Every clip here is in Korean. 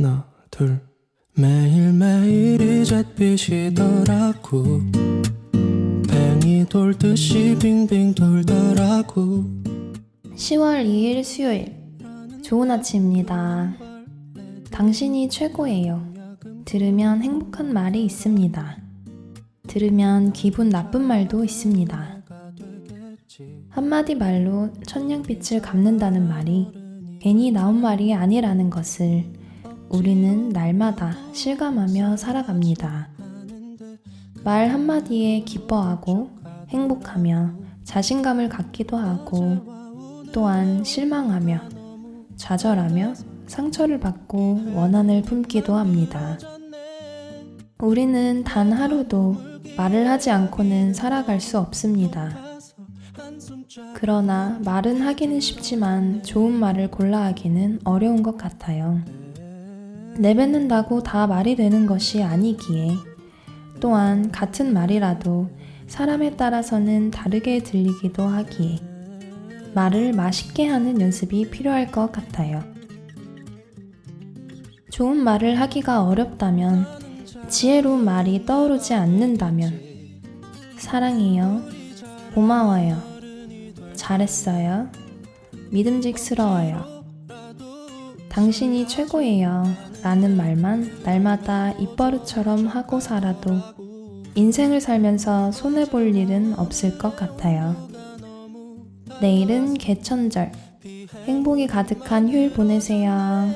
하나 둘 매일매일이 잿빛이더라고 뱅이 돌듯이 빙빙 돌더라고 10월 2일 수요일. 좋은 아침입니다. 당신이 최고예요. 들으면 행복한 말이 있습니다. 들으면 기분 나쁜 말도 있습니다. 한마디 말로 천냥빛을 갚는다는 말이 괜히 나온 말이 아니라는 것을 우리는 날마다 실감하며 살아갑니다. 말 한마디에 기뻐하고 행복하며 자신감을 갖기도 하고 또한 실망하며 좌절하며 상처를 받고 원한을 품기도 합니다. 우리는 단 하루도 말을 하지 않고는 살아갈 수 없습니다. 그러나 말은 하기는 쉽지만 좋은 말을 골라 하기는 어려운 것 같아요. 내뱉는다고 다 말이 되는 것이 아니기에. 또한 같은 말이라도 사람에 따라서는 다르게 들리기도 하기에 말을 맛있게 하는 연습이 필요할 것 같아요. 좋은 말을 하기가 어렵다면, 지혜로운 말이 떠오르지 않는다면, 사랑해요, 고마워요, 잘했어요, 믿음직스러워요, 당신이 최고예요 라는 말만 날마다 입버릇처럼 하고 살아도 인생을 살면서 손해볼 일은 없을 것 같아요. 내일은 개천절. 행복이 가득한 휴일 보내세요.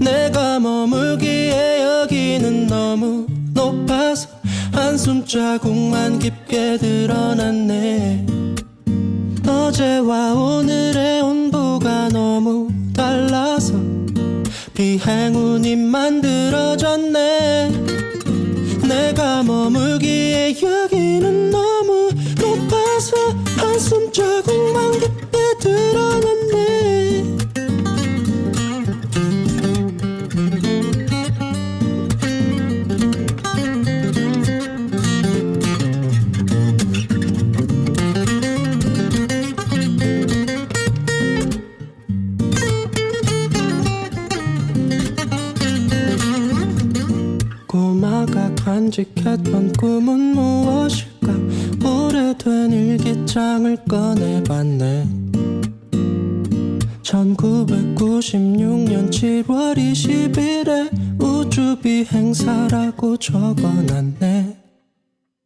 내가 머물기에 여기는 너무 높아서 한숨 자국만 깊게 드러났네 어제와 오늘의 온도가 너무 달라서 비행운이 만들어졌네. 내가 머물기에 여기는 너무 높아서 한숨 자국 꼬마가 간직했던 꿈은 무엇일까? 오래된 일기장을 꺼내봤네. 1996년 7월 20일에 우주비 행사라고 적어놨네